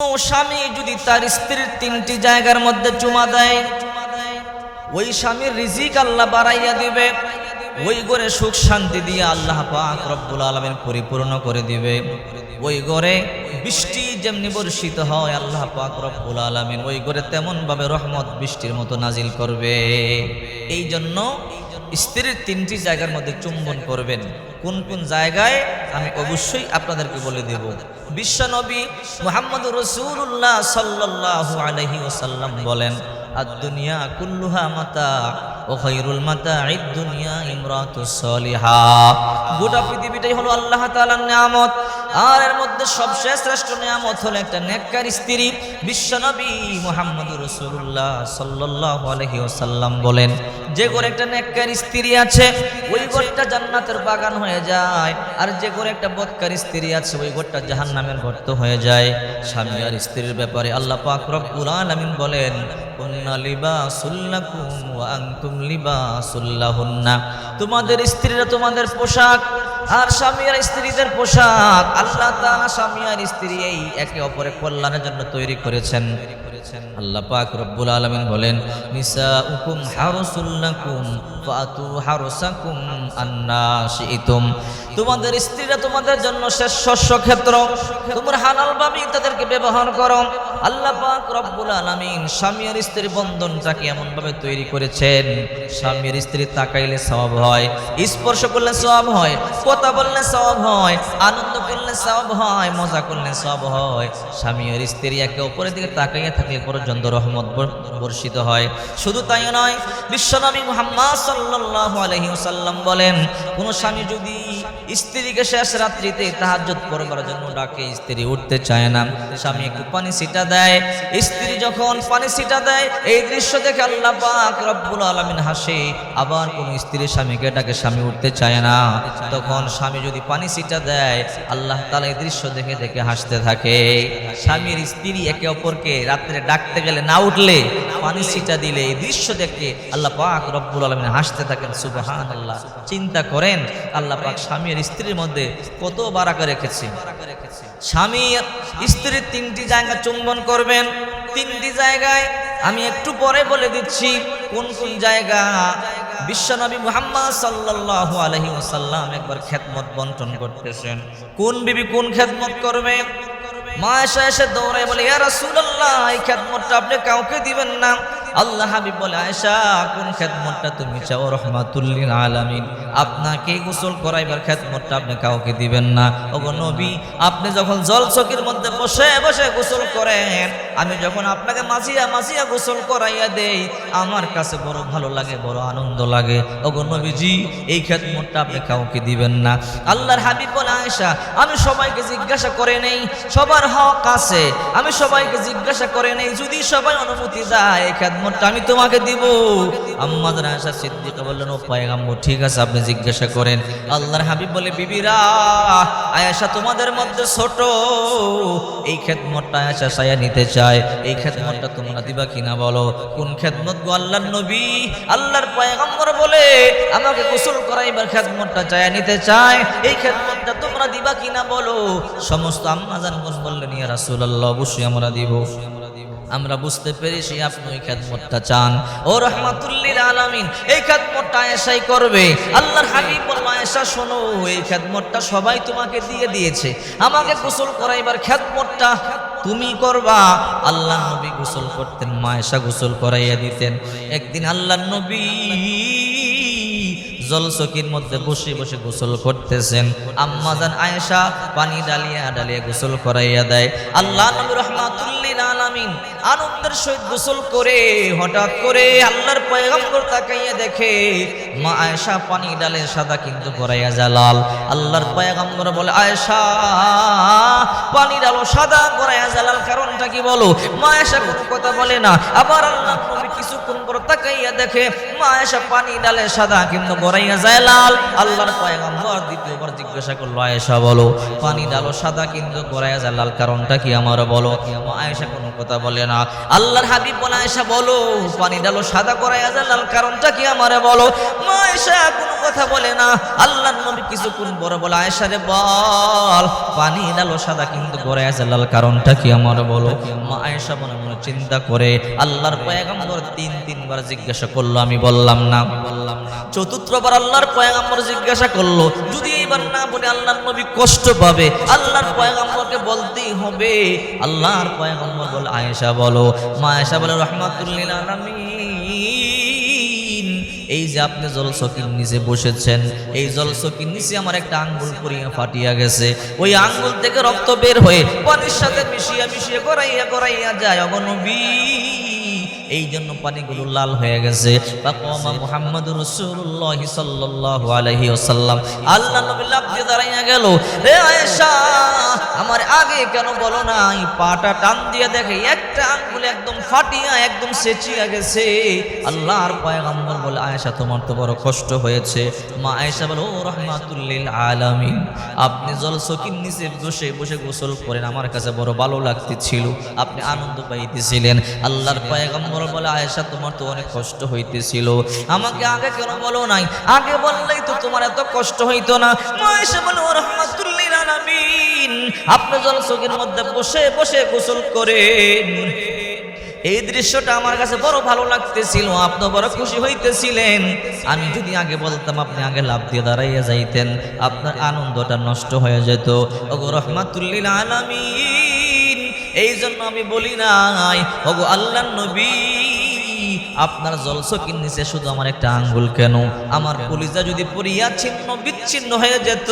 স্বামী যদি তার স্ত্রীর তিনটি জায়গার মধ্যে চুমা দেয়, ওই স্বামীর রিজিক আল্লাহ বাড়াইয়া দিবে, ওই ঘরে সুখ শান্তি দিয়ে আল্লাহ পাক রব্বুল আলমের পরিপূর্ণ করে দিবে। ওই ঘরে বৃষ্টি যেমনি বর্ষিত হয়, আল্লাহ পাক রব্বুল আলমিন ওই ঘরে তেমনভাবে রহমত বৃষ্টির মতো নাজিল করবে। এই জন্য স্ত্রীর তিনটি জায়গার মধ্যে চুম্বন করবেন। কোন কোন জায়গায়? আমি অবশ্যই আপনাদেরকে বলে দেব। বিশ্বনবী মোহাম্মদ রসুল্লাহ সাল্লাহ আলহি ওসাল্লাম বলেন আর দুনিয়া কুল্লুহা মাতা ও মাতা গোটা পৃথিবীটাই হলো আল্লাহ নিয়ামত। আর এর মধ্যে সবচেয়ে শ্রেষ্ঠ নিয়ামত হলো একটা নেককার স্ত্রী, বিশ্বনবী মুহাম্মদ রাসূলুল্লাহ সাল্লাল্লাহু আলাইহি ওয়াসাল্লাম বলেন, যে ঘরে একটা নেককার স্ত্রী আছে, ওই ঘরটা জান্নাতের বাগান হয়ে যায়, আর যে ঘরে একটা বদকার স্ত্রী আছে, ওই ঘরটা জাহান্নামের গর্ত হয়ে যায়। স্বামী আর স্ত্রীর ব্যাপারে আল্লাহ পাক রব্বুল আলামিন বলেন তোমাদের স্ত্রীরা তোমাদের পোশাক, আর স্বামী আর স্ত্রীদের পোশাক আল্লাহ তাআলা স্বামী আর স্ত্রী এই একে অপরের কল্যাণের জন্য তৈরি করেছেন। আল্লাহ পাক রব্বুল আলামিন বলেন, নিসাউকুম হারসুল লাকুম ফাতু হারসাকুম আন্না শিইতুম। তোমাদের স্ত্রীরা তোমাদের জন্য শ্রেষ্ঠ ক্ষেত্র। তোমরা হালাল ভাবে তাদেরকে ব্যবহার করো। আল্লাহ পাক রব্বুল আলামিন স্বামী আর স্ত্রীর বন্ধনটাকে এমন ভাবে তৈরি করেছেন। স্বামী আর স্ত্রী তাকাইলে সওয়াব হয়, স্পর্শ করলে সওয়াব হয়, কথা বললে সওয়াব হয়, আনন্দ করলে সওয়াব হয়, মজা করলে সওয়াব হয়। স্বামী স্ত্রী একে অপরের দিকে তাকাইয়া থাকলে পর্যন্ত রহমত বর- বর্ষিত হয়। শুধু তাই নয়, বিশ্বনবী মুহাম্মদ সাল্লাল্লাহু আলাইহি ওয়াসাল্লাম বলেন, কোন স্বামী যদি স্ত্রীকে শেষ রাত্রিতে তাহাজ্জুদ করবার জন্য ডাকে, স্ত্রী উঠতে চায় না। স্বামী একটু পানি ছিটা দেয়, স্ত্রী যখন পানি ছিটা দেয়, এই দৃশ্য দেখে আল্লাহ পাক রব্বুল আলামিন হাসে। আবার কোন স্ত্রী স্বামীকে ডাকে, স্বামী, উঠতে চায় না। তখন স্বামী যদি পানি ছিটা দেয়, আল্লাহ তাআলা এই দৃশ্য দেখে দেখে হাসতে থাকে। স্বামীর স্ত্রী একে অপরকে রাত্রে ডাকতে গেলে না উঠলে, পানি ছিটা দিলে এই দৃশ্য দেখে আল্লাহ পাক রব্বুল আলমিন হাসতে থাকেন সুবাহান আল্লাহ চিন্তা করেন, আল্লাহ পাক স্বামীর স্ত্রীর মধ্যে কত বারাকা রেখেছে স্বামী, স্ত্রীর তিনটি জায়গা চুম্বন করবেন। তিনটি জায়গায় আমি একটু পরে বলে দিচ্ছি, কোন কোন জায়গা? বিশ্বনবী মুহাম্মদ সাল্লাল্লাহু আলাইহি ওয়াসাল্লাম একবার খেদমত বন্টন করতেছেন। কোন বিবি কোন খেদমত করবে? মা এসে এসে দৌড়ায় বলে, ইয়া রাসূলুল্লাহ, এই খেদমতটা আপনি কাউকে দিবেন না। আল্লাহ হাবিব বলে, আয়েশা, কোন খেদমতটা তুমি চাও? রহমাতুল্লিল আলামিন। আপনাকে গোসল করাইবার খেদমতটা আপনি কাউকে দিবেন না। ওগো নবী, আপনি যখন জল চকির মধ্যে বসে বসে গোসল করেন, আমি যখন আপনাকে মাঝিয়া মাঝিয়া গোসল করাইয়া দেই, আমার কাছে বড় ভালো লাগে, বড় আনন্দ লাগে। ওগো নবীজি, এই খেদমতটা আপনি কাউকে দিবেন না। আল্লাহর হাবিব বলে, আয়েশা, আমি সবাইকে জিজ্ঞাসা করে নেই, সবার হক আছে। আমি সবাইকে জিজ্ঞাসা করে নেই, যদি সবাই অনুমতি দেয়, এই খেদমতটা আমি তোমাকে দিব। আম্মা আয়েশা সিদ্দিকা বললেন, ও পায়গাম্বর, ঠিক আছে, আপনি জিজ্ঞাসা করেন। আল্লাহর হাবিব বলে, বিবিরা, আয়েশা তোমাদের মধ্যে ছোট। এই খেদমতটা আয়েশা সায়া নিতে চায়। এই খেদমতটা তোমরা দিবা কিনা বলো? কোন খেদমত গো আল্লাহর নবী? আল্লাহর পয়গম্বর বলে, আমাকে গোসল করাইবার খেদমতটা চায় নিতে চায়। এই খেদমতটা তোমরা দিবা কিনা বলো? সমস্ত আম্মাজান বললেন, ইয়া রাসূলুল্লাহ, অবশ্যই আমরা দিব। আমরা বুঝতে পেরেছি আপনি ওই খেদমতটা চান। ও রহমাতুল্লিল আলামিন, এই খেদমতটা আয়েশাই করবে। আল্লাহর হাবিব বলল, আয়েশা, শোনো, এই খেদমতটা সবাই তোমাকে দিয়ে দিয়েছে। আমাকে গোসল করাইবার খেদমতটা তুমি করবা। আল্লাহ নবী গোসল করতেন মায়েশা গোসল করাইয়া দিতেন। একদিন আল্লাহ নবী জলচকির মধ্যে বসে বসে গোসল করতেছেন। আম্মাজান আয়েশা পানি ডালিয়া ডালিয়া গোসল করাইয়া দেয়। আল্লাহ নবী রহমাতুল্লিল আলামিন আনন্দের সহিত গোসল করে হঠাৎ করে আল্লাহর পয়গম্বর তাকাইয়া দেখে, মা আয়েশা পানি ডালে সাদা কিন্তু করাইয়া জালাল। আল্লাহর পয়গম্বর বলে, আয়েশা, পানি ডালো সাদা করাইয়া জালাল, কারণটা কি বলো? মা আয়েশা কোনো কথা বলে না। আবার আল্লাহ নবী কিছুক্ষণ পর তাকাইয়া দেখে, মা আয়েশা পানি ডালে সাদা কিন্তু গড়াইয়া জালাল। আল্লাহর পয়গম্বর দ্বিতীয়বার জিজ্ঞাসা করল, আয়েশা, বলো, পানি ডালো সাদা কিন্তু গড়াইয়া জালাল, কারণটা কি আমার বলো? মা আয়েশা কোনো কথা বলে না। না আল্লাহর হাবিব বলে, আয়েশা, বলো, পানি ডালো সাদা করাইয়া যায় লাল কারণটা কি আমারে বলো? মা আয়েশা কোনো কথা বলে না। আল্লাহর নবী কিছুক্ষণ বড় বলে, আয়েশা রে, বল, পানি ডালো সাদা কিন্তু করাইয়া যায় লাল কারণটা কি আমারে বলো? মা আয়েশা মনে মনে চিন্তা করে আল্লাহর পয়গম্বর তিন, তিনবার জিজ্ঞাসা করল, আমি বললাম না বললাম না। চতুর্থবার আল্লাহর পয়গম্বর জিজ্ঞাসা করল, যদি এইবার না বলে আল্লাহর নবী কষ্ট পাবে, আল্লাহর পয়গম্বরকে বলতেই হবে। আল্লাহর পয়গম্বর বলে, আয়েশা বলো। মা আয়েশা বলে, রহমাতুল্লিল আলামিন। এই যে আপনি জল জলসকির নিচে বসেছেন, এই জল জলসকির নিচে আমার একটা আঙ্গুল পরিয়া ফাটিয়া গেছে। ওই আঙ্গুল থেকে রক্ত বের হয়ে পানির সাথে মিশিয়া মিশিয়ে করাইয়া করাইয়া যায়। অগনবী এই জন্য পানিগুলো লাল হয়ে গেছে। বাকমা মুহাম্মদ রাসূলুল্লাহ সাল্লাল্লাহু আলাইহি ওয়াসাল্লাম। আল্লাহ নবী দাঁড়াইয়া গেল। আয়েশা, আমার আগে কেন বলো না এই পাটা টান দিয়ে দেখে একটা আঙ্গুল একদম ফাটিয়া, একদম সেচিয়া গেছে। আল্লাহর পয়গম্বর বলে, আয়েশা, তোমার তো বড় কষ্ট হয়েছে। মা আয়েশা বলে, ও রহমাতুল্লিল আলামিন, আপনি জলসকির নিচে বসে বসে গোসল করেন? আমার কাছে বড় ভালো লাগতেছিল। আপনি আনন্দ পাইতেছিলেন। আল্লাহর পয়গম্বর বলে, আয়েশা, তোমার তো অনেক কষ্ট হইতেছিল। আমাকে আগে কেন বলো নাই? আগে বললেই তো তোমার এত কষ্ট হইতো না। আয়েশা বলে, ও রহমাতুল্লিল আপনি জলসকির মধ্যে বসে বসে গোসল করেন। এই দৃশ্যটা আমার কাছে বড় ভালো লাগতেছিল, আপনি বড় খুশি হইতেছিলেন। আমি যদি আগে বলতাম, আপনি আগে লাভ দিয়ে দাঁড়াইয়া যাইতেন, আপনার আনন্দটা নষ্ট হয়ে যেত। ওগো রহমাতুল্লিল আলামিন। এই জন্য আমি বলি নাই ওগো আল্লাহ নবী আপনার জলসকির নিচে শুধু আমার একটা আঙ্গুল কেন? আমার কলিজা যদি পড়িয়া ছিন্ন বিচ্ছিন্ন হয়ে যেত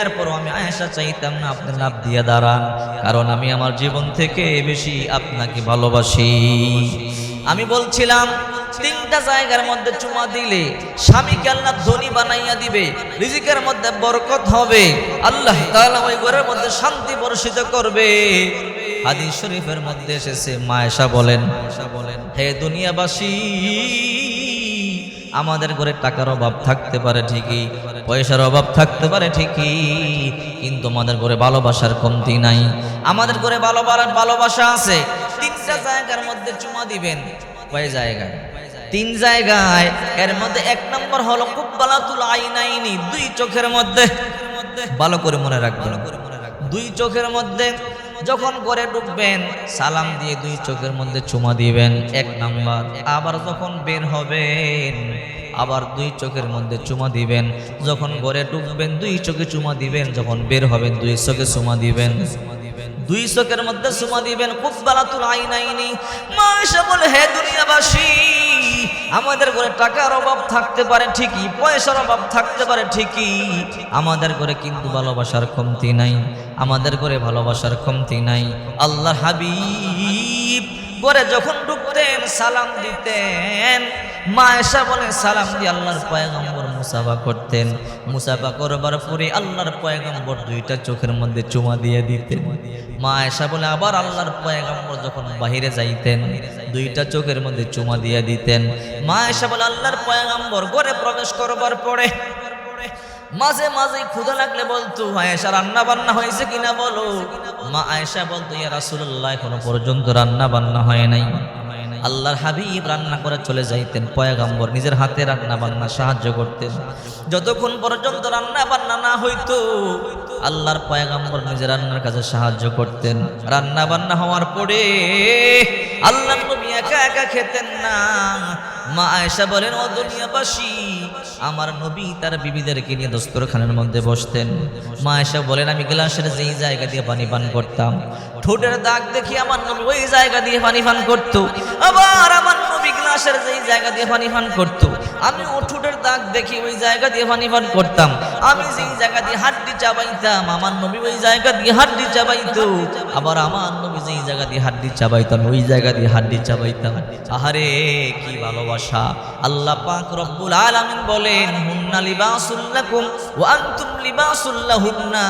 এরপরও আমি আয়েশা চাইতাম না আপনি লাভ দিয়ে দাঁড়ান কারণ আমি আমার জীবন থেকে বেশি আপনাকে ভালোবাসি। আমি বলছিলাম তিনটা জায়গার মধ্যে চুমা দিলে স্বামীকে আল্লাহ ধনী বানাইয়া দিবে রিজিকের মধ্যে বরকত হবে আল্লাহ তাআলা ওই ঘরের মধ্যে শান্তি বর্ষিত করবে। হাদিস শরীফের মধ্যে এসেছে মায়েশা বলেন, হে দুনিয়াবাসী, আমাদের ঘরে টাকার অভাব থাকতে পারে ঠিকই, পয়সার অভাব থাকতে পারে ঠিকই, কিন্তু আমাদের ঘরে ভালোবাসার কমতি নাই। আমাদের ঘরে ভালোবাসার ভালোবাসা আছে, তিনটা জায়গার মধ্যে চুমা দিবেন, কয় জায়গায়? তিন জায়গায়, এর মধ্যে এক নম্বর হলো খুব বালাতুল আইনাইনি, দুই চোখের মধ্যে, ভালো করে মনে রাখবেন। দুই চোখের মধ্যে যখন ঘরে ঢুকবেন, সালাম দিয়ে দুই চোখের মধ্যে চুমা দিবেন, এক নাম্বার। আবার যখন বের হবেন, আবার দুই চোখের মধ্যে চুমা দিবেন। যখন ঘরে ঢুকবেন, দুই চোখে চুমা দিবেন। যখন বের হবেন, দুই চোখে চুমা দিবেন। দুই চোখের মধ্যে চুমা দিবেন। খুব বালাতুল আইনাইনি। মা এসে বলে, হে দুনিয়াবাসী আমাদের ঘরে টাকার অভাব থাকতে পারে ঠিকই, পয়সার অভাব থাকতে পারে ঠিকই। আমাদের ঘরে কিন্তু ভালোবাসার কমতি নাই, আমাদের ঘরে ভালোবাসার কমতি নাই। আল্লাহ হাবিব ঘরে যখন ঢুকতেন, সালাম দিতেন, মা এসা বলে, সালাম দিয়ে আল্লাহর পয়গম্বর মুসাফা করতেন। মুসাফা করবার পরে আল্লাহর পয়গম্বর দুইটা চোখের মধ্যে চুমা দিয়ে দিতেন। মা এসা বলে, আবার আল্লাহর পয়গম্বর যখন বাহিরে যাইতেন, দুইটা চোখের মধ্যে চুমা দিয়ে দিতেন। মা এসা বলে, আল্লাহর পয়গম্বর ঘরে প্রবেশ করবার পরে মাঝে মাঝে ক্ষুধা লাগলে বলতো আয়েশা রান্না বান্না হয়েছে কিনা বলো? মা আয়েশা বলতো, ইয়া রাসূলুল্লাহ, এখনও পর্যন্ত রান্না বান্না হয় নাই। আল্লাহর হাবিব রান্না করে চলে যাইতেন, পয়াগম্বর নিজের হাতে রান্না বান্না সাহায্য করতেন। যতক্ষণ পর্যন্ত রান্না বান্না না হইতো, আল্লাহর পয়াগম্বর নিজের রান্নার কাছে সাহায্য করতেন। রান্না বান্না হওয়ার পরে আল্লাহ একা একা খেতেন না। মা আয়েশা বলেন, ও দুনিয়াবাসী, আমার নবী তার বিবিদেরকে নিয়ে দস্তরখানের মধ্যে বসতেন। মা আয়েশা বলেন, আমি গ্লাসের যেই জায়গা দিয়ে পানি পান করতাম, ঠোঁটের দাগ দেখি আমার নবী ওই জায়গা দিয়ে পানি পান করতো। আবার আমার নবী গ্লাসের যেই জায়গা দিয়ে পানি পান করত। আমি ও ঠোঁটের দাগ দেখি ওই জায়গা দিয়ে পানি পান করতাম। আমি যেই জায়গা দিয়ে হাড্ডি চাবাইতাম, আমার নবী ওই জায়গা দিয়ে হাড্ডি চাবাইতো। আবার আমার নবী যেই জায়গা দিয়ে হাড্ডি চাবাইতাম, ওই জায়গা দিয়ে হাড্ডি চাবাইতাম। আহারে, কি ভালোবাসা। আল্লাহ পাক রব্বুল আলামিন বলেন, হুন্না লিবাসুল লাকুম ওয়া আনতুম লিবাসুল লাহুন্না।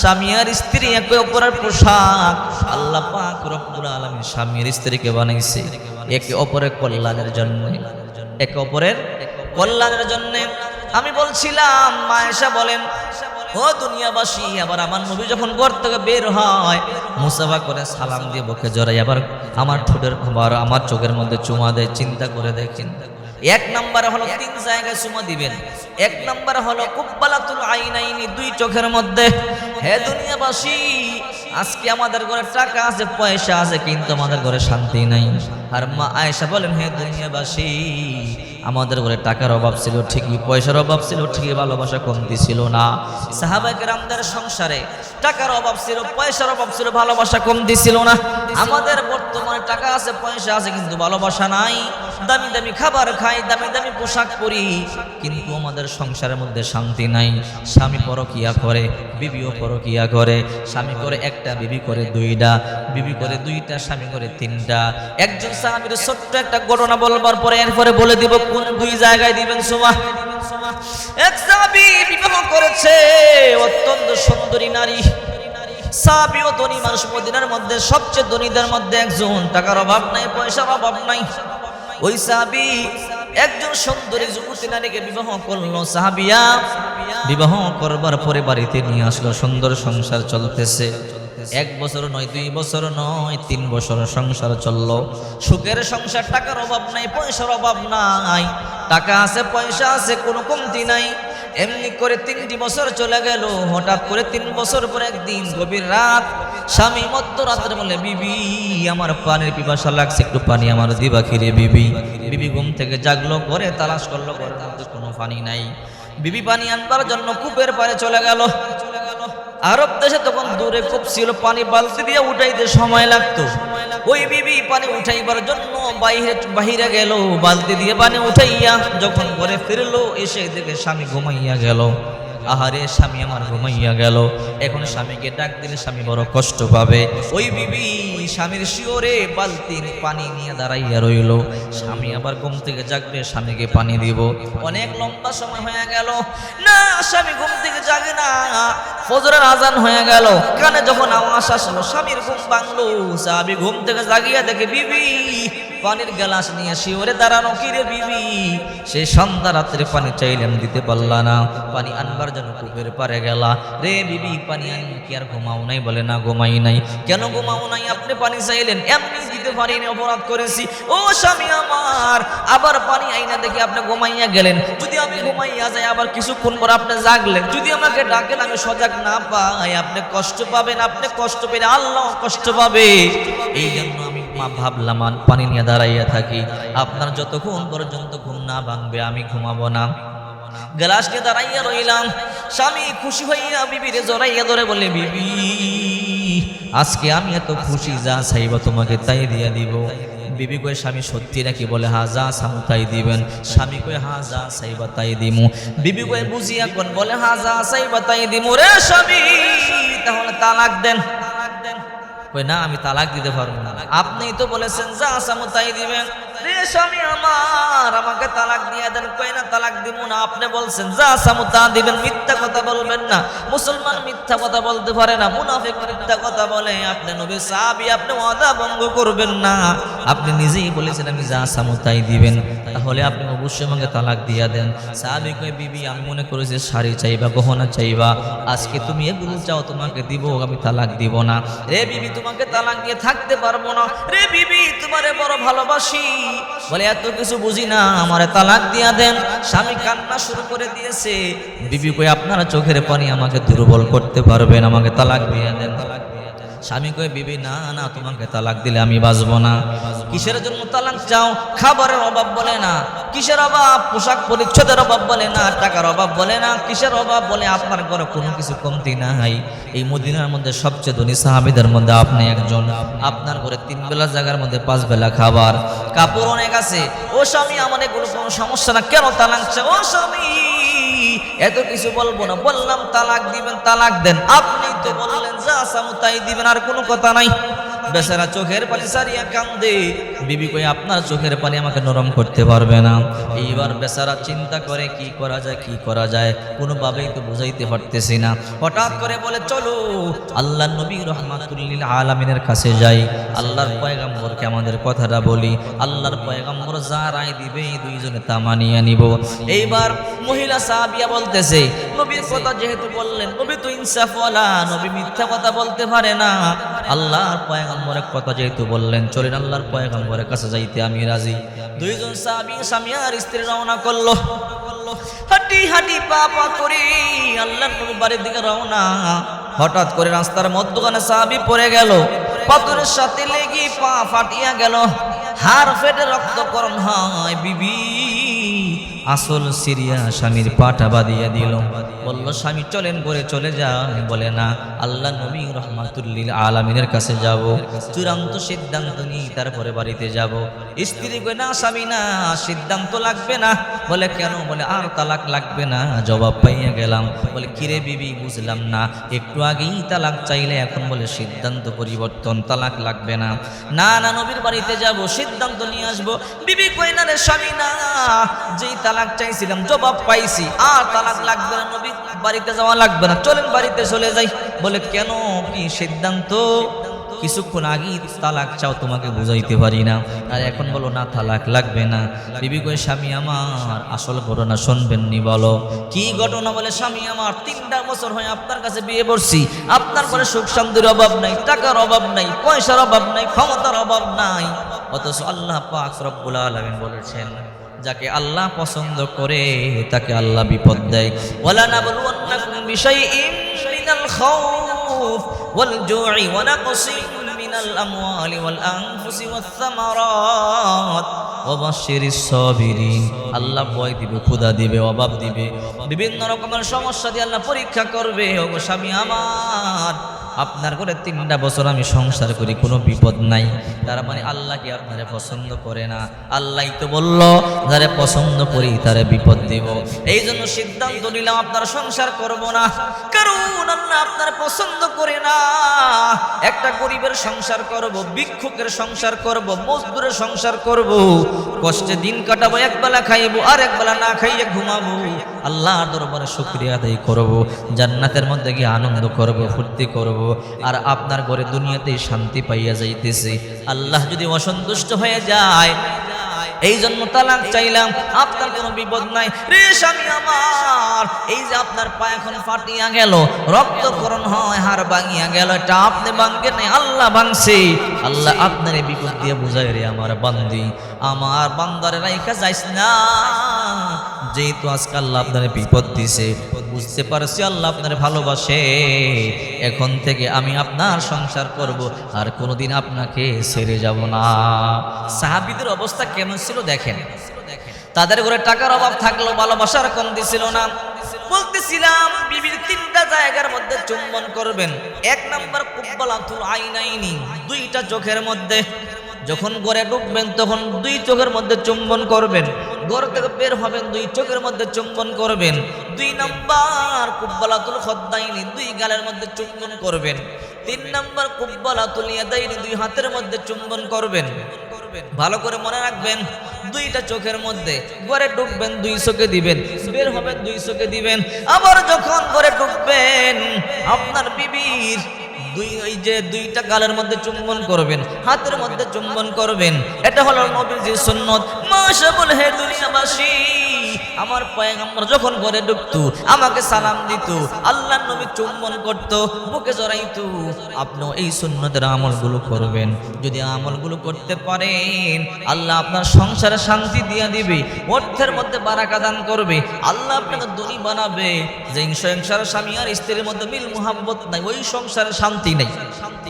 স্বামী আর স্ত্রী একে অপরের পোশাক। আল্লাহ পাক রব্বুল আলামিন স্বামী আর স্ত্রীকে বানাইছে, একে অপরের কল্যাণের জন্য। একে অপরের কল্যাণের জন্য আমি বলছিলাম মায়েশা বলেন, ও দুনিয়াবাসী, আবার আমার নবী যখন ঘর থেকে বের হয়, মুসাফা করে সালাম দিয়ে বকে জড়াই, আবার আমার ঠোঁটের আমার চোখের মধ্যে চুমা দেয়, চিন্তা করে দেয় চিন্তা করে। এক নাম্বার হলো তিন জায়গায় চুমা দিবেন। এক নাম্বার হলো কুব্বালাতুল আইনাইনি দুই চোখের মধ্যে। হে দুনিয়াবাসী, আজকে আমাদের ঘরে টাকা আছে, পয়সা আছে, কিন্তু আমাদের ঘরে শান্তি নাই। আর মা আয়েশা বলেন, হে দুনিয়াবাসী আমাদের ঘরে টাকার অভাব ছিল ঠিকই পয়সার অভাব ছিল ঠিকই ভালোবাসা কমতি ছিল না। সাহাবাকে রামদের সংসারে টাকার অভাব ছিল, পয়সার অভাব ছিল, ভালোবাসা কমতি ছিল না। আমাদের বর্তমানে টাকা আছে, পয়সা আছে, কিন্তু ভালোবাসা নাই। দামি দামি খাবার খাই, দামি দামি পোশাক পরি, কিন্তু আমাদের সংসারের মধ্যে শান্তি নাই। স্বামী পরকিয়া করে, বিবিও পরকিয়া করে, স্বামী করে একটা, বিবি করে দুইটা, বিবি করে দুইটা, স্বামী করে তিনটা। একজন স্বামীর ছোট্ট একটা ঘটনা বলবার পরে, এরপরে বলে দিব কোন দুই জায়গায় দিবেন সুমা এক স্বামী বিবাহ করেছে, অত্যন্ত সুন্দরী নারী। সাবিও ধনী মানুষ মদিনার মধ্যে, সবচেয়ে ধনীদের মধ্যে একজন। টাকার অভাব নাই, পয়সার অভাব নাই। ওই সাহাবি একজন সুন্দরী যুবতী নারীকে বিবাহ করল। সাহাবিয়া বিবাহ করবার পরে বাড়িতে নিয়ে আসলো। সুন্দর সংসার চলতেছে। এক বছর নয়, দুই বছর নয়, তিন বছর সংসার চলল। সুখের সংসার টাকার অভাব নাই, পয়সার অভাব নাই। টাকা আছে, পয়সা আছে, কোনো কমতি নাই। এমনি করে তিনটি বছর চলে গেল, হঠাৎ করে তিন বছর পর একদিন গভীর রাত, স্বামী মধ্যরাত্রে বলে, বিবি, আমার পানির পিপাসা লাগছে, একটু পানি আমার দিবা খিরে বিবি? বিবি ঘুম থেকে জাগলো, ঘরে তালাশ করল মধ্যে কোনো পানি নাই। বিবি পানি আনবার জন্য কূপের পারে চলে গেল। আরব দেশে তখন দূরে খুব ছিল, পানি বালতি দিয়ে উঠাইতে সময় লাগতো। ওই বিবি পানি উঠাইবার জন্য বাইরে বাহিরে গেল, বালতি দিয়ে পানি উঠাইয়া যখন ঘরে ফিরলো, এসে দেখে স্বামী ঘুমাইয়া গেল। আহারে স্বামী আমার ঘুমাইয়া গেল। এখন স্বামীকে ডাক দিলে স্বামী বড় কষ্ট পাবে। ওই বিবি স্বামীর শিওরে বালতি পানি নিয়ে দাঁড়াইয়া রইল। স্বামী আবার ঘুম থেকে জাগবে, স্বামীকে পানি দিব। অনেক লম্বা সময় হয়ে গেল। না, স্বামী ঘুম থেকে জাগে না। ফজরের আজান হয়ে গেল। কানে যখন আওয়াজ আসলো, স্বামীর ঘুম ভাঙলো। স্বামী ঘুম থেকে জাগিয়া দেখে, বিবি পানির গ্লাস নিয়ে শিওরে দাঁড়ানো কিরে বিবি? সেই সন্ধ্যা রাত্রে পানি চাইলাম দিতে পারলা না। পানি আনবার জন্য কূপের পারে গেলা। রে বিবি, পানি আনি কি আর ঘুমাও নাই? বলে, না, ঘুমাই নাই। কেন ঘুমাও নাই? আপনি পানি চাইলেন, এমনি দিতে পারিনি, অপরাধ করেছি। ও স্বামী আমার, আবার পানি আইনা দেখে আপনি ঘুমাইয়া গেলেন। যদি আমি ঘুমাইয়া যাই আবার কিছুক্ষণ পর আপনি জাগলেন। যদি আমাকে ডাকেন, আমি সজাগ না পাই। আপনি কষ্ট পাবেন, আপনি কষ্ট পেলে আল্লাহ কষ্ট পাবে। এই জন্য মা ভাবলাম পানি নিয়ে দাঁড়াইয়া থাকি। আপনার যতক্ষণ পর্যন্ত ঘুম না ভাঙবে, আমি ঘুমাবো না। গ্লাস নিয়ে দাঁড়াইয়া রইলাম। স্বামী খুশি হইয়া বিবিরে জড়াইয়া ধরে বলে বিবি, আজকে আমি এত খুশি, যা চাইব তোমাকে তাই দিয়া দিব। বিবি কয়ে, স্বামী, সত্যি নাকি? বলে হা যা সামু তাই দিবেন। স্বামী কয়ে হা যা চাইবা তাই দিমু। বিবি কয়ে বুঝিয়া কোন বলে হা যা চাইবা তাই দিমু রে স্বামী, তাহলে তালাক দেন। কই না আমি তালাক দিতে পারব না। আপনিই তো বলেছেন যা সামু তাই দিবেন। রে স্বামী আমার, আমাকে তালাক দিয়ে দেন তালাক দিব না? আপনি বলছেন, যা দিবেন, মিথ্যা কথা বলবেন না। মুসলমান মিথ্যা কথা বলতে পারে না মিথ্যা কথা বলে। আপনি নবী আপনি ভঙ্গ করবেন না। আপনি নিজেই বলেছেন, আমি যা সামু তাই দিবেন। তাহলে আপনি অবশ্যই আমাকে তালাক দিয়া দেন। সাহাবী কই বিবি, আমি মনে করেছি শাড়ি চাইবা, গহনা চাইবা। আজকে তুমি এগুলো চাও, তোমাকে দিব, আমি তালাক দিব না। রে বিবি, তোমাকে তালাক দিয়ে থাকতে পারব না। রে বিবি, তোমারে বড় ভালোবাসি। বলে, এত কিছু বুঝি না, আমার তালাক দিয়া দেন স্বামী কান্না শুরু করে দিয়েছে, বিবি কই, আপনারা চোখের পানি আমাকে দুর্বল করতে পারবেন, আমাকে তালাক দিয়া দেন তালাক। স্বামী কয়ে, বিবি, না না, তোমাকে তালাক দিলে আমি বাঁচবো না। কিসের জন্য তালাক চাও? খাবারের অভাব বলে না। কিসের অভাব? পোশাক পরিচ্ছদের অভাব বলে না। টাকার অভাব বলে না। কিসের অভাব বলে? আপনার ঘরে কোনো কিছু কমতি নাই। এই মদিনার মধ্যে সবচেয়ে ধনী সাহাবিদের মধ্যে আপনি একজন। আপনার ঘরে তিন বেলা জায়গার মধ্যে পাঁচ বেলা খাবার। কাপড় অনেক আছে। ও স্বামী, আমার এগুলো কোনো সমস্যা না। কেন তালাক চাও? ও স্বামী। এত কিছু বলব না। বললাম, তালাক দিবেন, তালাক দেন। আপনি তো বললেন, যা আসামু তাই দিবেন, আর কোনো কথা নাই। বেচারা চোখের পানি সারিয়া কান্দে। বিবি কই আপনার চোখের পানি আমাকে নরম করতে পারবে না। এইবার বেচারা চিন্তা করে, কি করা যায়, কি করা যায়? কোনোভাবেই তো বুঝাইতে পারতেছি না। হঠাৎ করে বলে, চলো, আল্লাহ নবী রহমাতুল্লিল আলমিনের কাছে যাই। আল্লাহর পয়গাম্বরকে আমাদের কথাটা বলি। আল্লাহর পয়গাম্বর যা রায় দিবে, এই দুইজনে তা মানিয়ে নিব। এইবার মহিলা সাহাবিয়া বলতেছে, নবীর কথা যেহেতু বললেন, নবী তো ইনসাফওয়ালা, নবী মিথ্যা কথা বলতে পারে না। আল্লাহর পয়গম্বরের কথা যেহেতু বললেন, চলেন আল্লাহর পয়গম্বরের কাছে যাইতে আমি রাজি। দুইজন সাহাবী, স্বামী আর স্ত্রী রওনা করল। হাঁটি হাঁটি পা পা করি আল্লাহর নবী বাড়ির দিকে রওনা। হঠাৎ করে রাস্তার মধ্যখানে সাহাবি পড়ে গেল। পাথরের সাথে লেগে পা ফাটিয়া গেল। হাড় ফেটে রক্তকরণ হয়, বিবি। আসল সিরিয়া স্বামীর পাটা বাঁধিয়া দিল। বলল, স্বামী, চলেন করে চলে যায় বলে, না আল্লাহ নবী রহমাতুল্লিল আলমিনের কাছে যাব। চূড়ান্ত সিদ্ধান্ত নিই তারপরে বাড়িতে যাব। স্ত্রী কই না, স্বামী, না, সিদ্ধান্ত লাগবে না। বলে, কেন? বলে, আর তালাক লাগবে না। জবাব পাইয়া গেলাম। বলে, কিরে বিবি, বুঝলাম না। একটু আগেই তালাক চাইলে এখন বলে সিদ্ধান্ত পরিবর্তন, তালাক লাগবে না। না না, নবীর বাড়িতে যাব, সিদ্ধান্ত নিয়ে আসব। বিবি কই না রে, স্বামী, না। যেই তালাক চাইছিলাম, জবাব পাইছি। আর তালাক লাগবে না নবী, বাড়িতে যাওয়া লাগবে না। চলেন বাড়িতে চলে যাই। বলে, কেন কি সিদ্ধান্ত? কিছুক্ষণ আগেই তালাক চাও, তোমাকে বুঝাইতে পারি না। আর এখন বলো, না, তালাক লাগবে না। বিবি কই স্বামী আমার, আসল ঘটনা শুনবেন নি বলো। কি ঘটনা বলে, স্বামী আমার, তিনটা বছর হয় আপনার কাছে বিয়ে করছি। আপনার পরে সুখ শান্তির অভাব নাই, টাকার অভাব নাই, পয়সার অভাব নাই, ক্ষমতার অভাব নাই। অথচ আল্লাহ পাক রব্বুল আলামিন বলেছেন যাকে আল্লাহ পছন্দ করে, তাকে আল্লাহ বিপদ দেয়। ওয়ালা নাবলুওয়ান্নাকুম বিশাইইম মিনাল খাউফ ওয়াল জু'i ওয়া নাকসিন মিনাল আমওয়ালি ওয়াল আনফুসি ওয়াস আল্লাহ ভয় দিবে, ক্ষুধা দিবে, অভাব দিবে। বিভিন্ন রকমের সমস্যা দিয়ে আল্লাহ পরীক্ষা করবে, ওগো স্বামী আমার আপনার করে তিনটা বছর আমি সংসার করি, কোনো বিপদ নাই। তার মানে আল্লাহ কি আপনারে পছন্দ করে না? আল্লাহ তো বলল, যারে পছন্দ করি তারে বিপদ দেব। এই জন্য সিদ্ধান্ত নিলাম, আপনার সংসার করব না। কারণ আল্লাহ আপনার পছন্দ করে না। একটা গরিবের সংসার করব, ভিক্ষুকের সংসার করব, মজদুরের সংসার করব। কষ্টে দিন কাটাবো একবেলা খাইবো, আর একবেলা না খাইয়ে ঘুমাবো। আল্লাহর দরবারে শুক্রিয়া আদায় করব, জান্নাতের মধ্যে গিয়ে আনন্দ করব, ফুর্তি করব। আর আপনার ঘরে দুনিয়াতেই শান্তি পাইয়া যাইতেছে। আল্লাহ যদি অসন্তুষ্ট হয়ে যায়, এই জন্য তালাক চাইলাম, আপনার কোনো বিপদ নাই। রে স্বামী আমার, এই যে আপনার পা এখন ফাটিয়া গেল রক্তকরণ হয়, হাড় ভাঙিয়া গেল, এটা আপনি ভাঙ্গে নাই, আল্লাহ ভাঙছে। আল্লাহ আপনার এই বিপদ দিয়ে বুঝাই রে আমার বান্দি। আমার বান্দারে রাইকা যাইস না, যেহেতু আজকে আল্লাহ আপনার বিপদ দিছে। বুঝতে পারছি আল্লাহ আপনার ভালোবাসে। এখন থেকে আমি আপনার সংসার করব, আর কোনোদিন আপনাকে ছেড়ে যাব না। সাহাবিদের অবস্থা কেমন ছিল দেখেন। তাদের ঘরে টাকার অভাব থাকল ভালোবাসার কম দিছিল না। বলতেছিলাম, বিবির তিনটা জায়গার মধ্যে চুম্বন করবেন। এক নাম্বার কুব্বালাতুল আইনাইনি, দুইটা চোখের মধ্যে। যখন ঘরে ঢুকবেন তখন দুই চোখের মধ্যে চুম্বন করবেন। ঘর থেকে বের হবেন, দুই চোখের মধ্যে চুম্বন করবেন। দুই নাম্বার কুব্বালাতুল খদ্দাইনি, দুই গালের মধ্যে চুম্বন করবেন। তিন নাম্বার কুব্বালাতুল ইয়াদাইনি, দুই হাতের মধ্যে চুম্বন করবেন। ভালো করে মনে রাখবেন, দুইটা চোখের মধ্যে ঘরে ঢুকবেন দুই চোখে দিবেন। বের হবেন, দুই চোখে দিবেন। আবার যখন ঘরে ঢুকবেন আপনার বিবির দুই ওই যে দুইটা গালের মধ্যে চুম্বন করবেন, হাতের মধ্যে চুম্বন করবেন, এটা হলো যে সুন্নত। মাশাবুল হে দুনিয়াবাসী। আমার পয়গাম্বর যখন ঘরে ঢুকতো, আমাকে সালাম দিত, আল্লাহ নবী চুম্বন করত, বুকে জড়াইতো। আপনি এই সুন্নতের আমলগুলো করবেন। যদি আমলগুলো করতে পারেন, আল্লাহ আপনার সংসারে শান্তি দিয়ে দিবে, অর্থের মধ্যে বারাকা দান করবে, আল্লাহ আপনাকে ধনী বানাবে। যে সংসারের স্বামী আর স্ত্রীর মধ্যে মিল মোহাম্মত নাই, ওই সংসারে শান্তি নেই।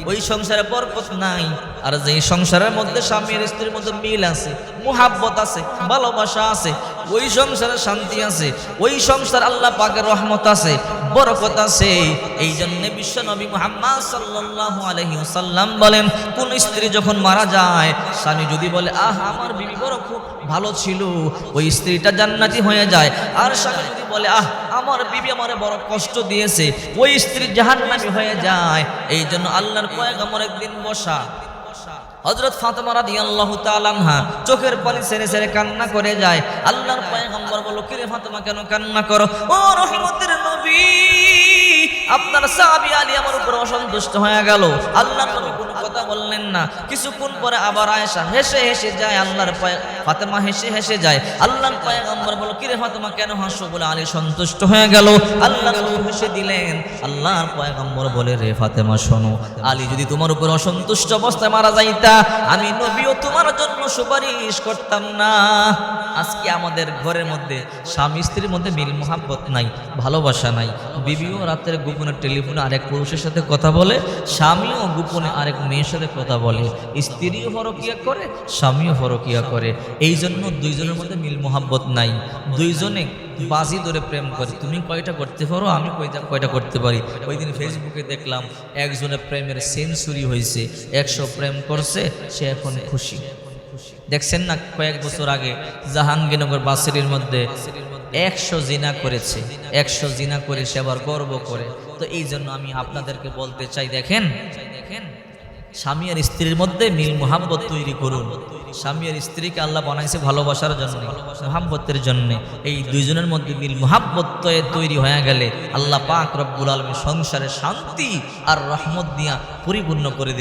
ওই সংসারে বরকত নাই। আর যে সংসারের মধ্যে স্বামী আর স্ত্রীর মধ্যে মিল আছে মোহাব্বত আছে, ভালোবাসা আছে, ওই সংসারে শান্তি আছে, ওই সংসার আল্লাহ পাকের রহমত আছে, বরকত আছে। এই জন্য বিশ্ব নবী মুহাম্মদ সাল্লাল্লাহু আলাইহি ওয়াসাল্লাম বলেন, কোন স্ত্রী যখন মারা যায়, স্বামী যদি বলে, আহ, আমার বিবি বড় খুব ভালো ছিল ওই স্ত্রীটা জান্নাতি হয়ে যায়। আর স্বামী যদি বলে, আহ, আমার বিবি আমার বড় কষ্ট দিয়েছে ওই স্ত্রী জাহান্নামী হয়ে যায়। এই জন্য আল্লাহর পয়গম্বর একদিন বসা হজরত ফাতেমা রাদিয়াল্লাহু আল্লাহ আনহা চোখের পানি সেরে সেরে কান্না করে যায়। আল্লাহর পায়ে পয়গম্বর বলল, কিরে ফাতেমা, কেন কান্না করো? ও রহমতের নবী, আপনার সাহাবী আলী আমার উপর অসন্তুষ্ট হয়ে গেল। আল্লাহ নবী কথা বললেন না। কিছুক্ষণ পরে আবার আয়েশা হেসে হেসে যায়, আল্লাহর পায়ে ফাতেমা হেসে হেসে যায়। আল্লাহর পয়গম্বর বলো কিরে ফাতেমা, কেন হাসো বলে, আলী সন্তুষ্ট হয়ে গেল। আল্লাহ হেসে দিলেন। আল্লাহর পয়গম্বর বলে, রে ফাতেমা, শোনো, আলী যদি তোমার উপর অসন্তুষ্ট অবস্থায় মারা যাইতা, আমি নবীও তোমার জন্য সুপারিশ করতাম না। আজকে আমাদের ঘরের মধ্যে স্বামী স্ত্রীর মধ্যে মিল মোহাব্বত নাই, ভালোবাসা নাই। বিবিও রাতের গোপনে টেলিফোনে আরেক পুরুষের সাথে কথা বলে, স্বামীও গোপনে আরেক মেয়ের সাথে কথা বলে, স্ত্রীও ফরকিয়া করে, স্বামীও ফরকিয়া করে। এই জন্য দুইজনের মধ্যে মিল মোহাব্বত নাই। দুইজনে বাজি ধরে প্রেম করে, তুমি কয়টা করতে পারো? আমি কয়টা কয়টা করতে পারি? ওই দিন ফেসবুকে দেখলাম, একজনের প্রেমের সেঞ্চুরি হয়েছে। একশো প্রেম করছে, সে এখন খুশি। দেখছেন না, কয়েক বছর আগে জাহাঙ্গীরনগর বাসিরির মধ্যে একশো জিনা করেছে। একশো জিনা করে সে আবার গর্ব করে। তো এই জন্য আমি আপনাদেরকে বলতে চাই দেখেন দেখেন স্বামী আর স্ত্রীর মধ্যে মিল মোহাম্মত তৈরি করুন। স্বামী আর স্ত্রীকে আল্লাহ বানাইছে ভালোবাসার জন্য মোহাম্মতের জন্য। এই দুইজনের মধ্যে মিল মোহাম্মত তৈরি হয়ে গেলে আল্লাহ পাক রব্বুল আলমী সংসারে শান্তি আর রহমত দিয়া পরিপূর্ণ করে দিবে।